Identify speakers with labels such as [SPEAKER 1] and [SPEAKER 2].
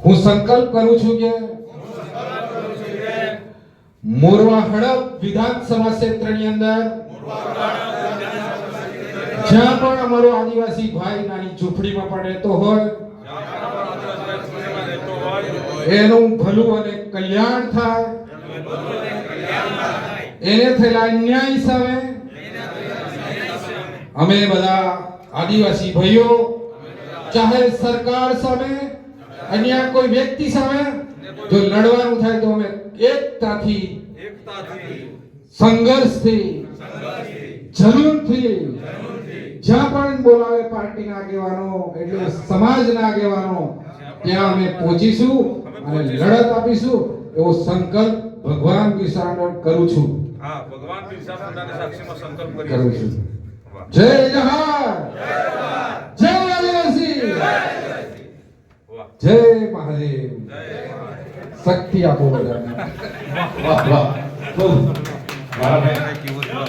[SPEAKER 1] હું સંકલ્પ કરું છું કે મોરવા હડપ વિધાનસભા ક્ષેત્રની અંદર, જ્યાં પણ અમારો આદિવાસી ભાઈ નાની ઝૂંપડીમાં પણ રહેતો હોય, એનું ભલું અને કલ્યાણ થાય. એને થયેલા અન્યાય સામે અમે બધા આદિવાસી ભાઈઓ ચાહે સરકાર સામે અન્ય કોઈ વ્યક્તિ સામે જો લડવાનું થાય તો અમે એકતાથી સંઘર્ષથી જરૂરથી જ્યાં પણ બોલાવે પાર્ટીના આગેવાનો એટલે સમાજના આગેવાનો ત્યાં અમે પહોંચીશું અને લડત આપીશું એવો સંકલ્પ ભગવાન બિરસા કરું છું.
[SPEAKER 2] હા ભગવાન મુંડાની સાક્ષીમાં સંકલ્પ
[SPEAKER 1] કરું છું. જય જહાન જય આદિવાસી
[SPEAKER 2] વાહ.
[SPEAKER 1] જય મહાદેવ. શક્તિ આપો બધાને. વાહ વાહ.
[SPEAKER 2] મારા?